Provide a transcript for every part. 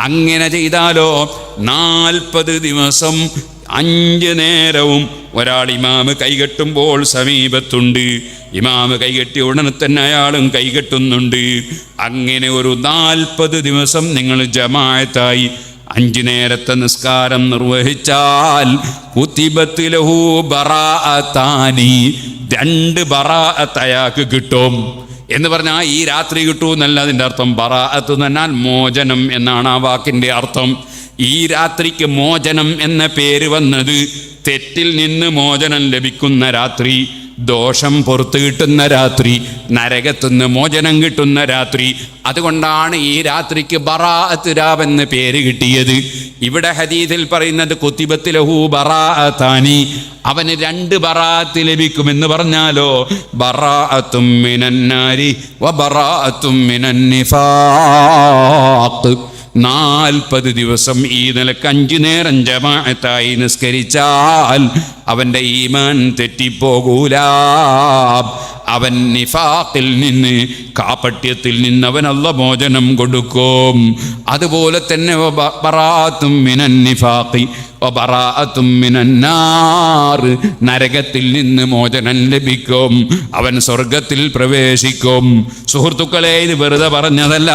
അങ്ങനെ ചെയ്താലോ? നാൽപ്പത് ദിവസം അഞ്ച് നേരവും ഒരാൾ ഇമാമ് കൈകെട്ടുമ്പോൾ സമീപത്തുണ്ട്. ഇമാമ് കൈകെട്ടിയ ഉടനെ തന്നെ അയാളും കൈകെട്ടുന്നുണ്ട്. അങ്ങനെ ഒരു നാൽപ്പത് ദിവസം നിങ്ങൾ ജമായത്തായി അഞ്ചു നേരത്തെ നിസ്കാരം നിർവഹിച്ചാൽ കുത്തിബത്ത് ലഹു രണ്ട് ബറാഅത്ത് കിട്ടും. എന്ന് പറഞ്ഞാൽ ഈ രാത്രി കിട്ടൂ എന്നല്ല അതിന്റെ അർത്ഥം. ബറാഅത്ത് എന്ന് പറഞ്ഞാൽ മോചനം എന്നാണ് ആ വാക്കിന്റെ അർത്ഥം. ഈ രാത്രിക്ക് മോചനം എന്ന പേര് വന്നത് തെറ്റിൽ നിന്ന് മോചനം ലഭിക്കുന്ന രാത്രി. ദോഷം പുറത്തു കിട്ടുന്ന രാത്രി നരകത്തുനിന്ന് മോചനം കിട്ടുന്ന രാത്രി. അതുകൊണ്ടാണ് ഈ രാത്രിക്ക് ബറാഅത്ത് എന്ന് പേര് കിട്ടിയത്. ഇവിടെ ഹദീദിൽ പറയുന്നത് കുത്തിബത്തിലഹു ബറാഅത്താനി. അവന് രണ്ട് ബറാഅത്ത് ലഭിക്കുമെന്ന് പറഞ്ഞാലോ? ബറാഅത്തും മിനന്നാരി വ ബറാഅത്തും മിനൻ നിഫാഖ് നാൽപ്പത് ദിവസം ഈ നിലയ്ക്ക് അഞ്ചു നേരം ജമാഅത്തായി നിസ്കരിച്ചാൽ അവന്റെ ഈമാൻ തെറ്റിപ്പോകൂല. അവൻ നിഫാത്തിൽ നിന്ന് കാപ്പട്യത്തിൽ നിന്ന് അവൻ അല്ല മോചനം കൊടുക്കും. അതുപോലെ തന്നെ മിനൻ നിഫാഖി. നരകത്തിൽ നിന്ന് മോചനം ലഭിക്കും. അവൻ സ്വർഗത്തിൽ പ്രവേശിക്കും. സുഹൃത്തുക്കളെ ഇത് വെറുതെ പറഞ്ഞതല്ല.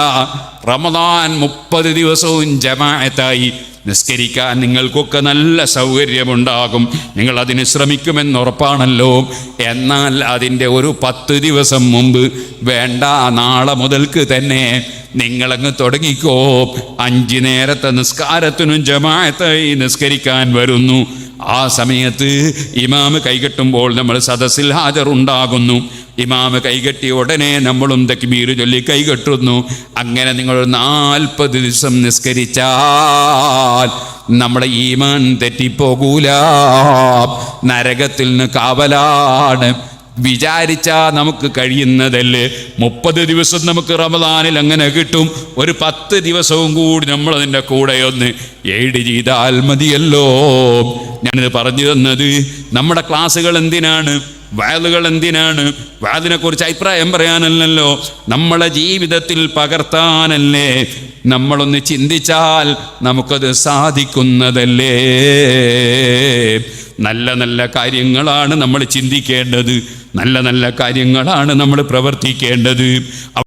റമദാൻ മുപ്പത് ദിവസവും ജമാഅത്തായി. നിസ്കരിക്കാൻ നിങ്ങൾക്കൊക്കെ നല്ല സൗകര്യമുണ്ടാകും. നിങ്ങൾ അതിന് ശ്രമിക്കുമെന്ന് ഉറപ്പാണല്ലോ. എന്നാൽ അതിന്റെ ഒരു പത്ത് ദിവസം മുമ്പ് വേണ്ട നാളെ മുതൽക്ക് തന്നെ നിങ്ങളങ്ങ് തുടങ്ങിക്കോ. അഞ്ച് നേരത്തെ നിസ്കാരത്തിനും ജമാഅത്തായി നിസ്കരിക്കാൻ വരുന്നു. ആ സമയത്ത് ഇമാമ് കൈകെട്ടുമ്പോൾ നമ്മൾ സദസ്സിൽ ഹാജറുണ്ടാകുന്നു ഇമാമ് കൈകെട്ടിയ ഉടനെ നമ്മളും തക്ബീർ ചൊല്ലി കൈകെട്ടുന്നു. അങ്ങനെ നിങ്ങൾ നാൽപ്പത് ദിവസം നിസ്കരിച്ചാൽ നമ്മുടെ ഈമാൻ തെറ്റിപ്പോകൂല. നരകത്തിൽ നിന്ന് കാവലാണ്. വിചാരിച്ചാ നമുക്ക് കഴിയുന്നതല്ലേ? മുപ്പത് ദിവസം നമുക്ക് റമദാനിൽ അങ്ങനെ കിട്ടും. ഒരു പത്ത് ദിവസവും കൂടി നമ്മൾ അതിന്റെ കൂടെ ഒന്ന് എയ്ഡ് ചെയ്താൽ മതിയല്ലോ. ഞാനിത് പറഞ്ഞു തന്നത് നമ്മുടെ ക്ലാസ്സുകൾ എന്തിനാണ്? വയലുകൾ എന്തിനാണ്? വയലിനെ കുറിച്ച് അഭിപ്രായം പറയാനല്ലല്ലോ. നമ്മളെ ജീവിതത്തിൽ പകർത്താനല്ലേ? നമ്മളൊന്ന് ചിന്തിച്ചാൽ നമുക്കത് സാധിക്കുന്നതല്ലേ? നല്ല നല്ല കാര്യങ്ങളാണ് നമ്മൾ ചിന്തിക്കേണ്ടത്. നല്ല നല്ല കാര്യങ്ങളാണ് നമ്മൾ പ്രവർത്തിക്കേണ്ടത്.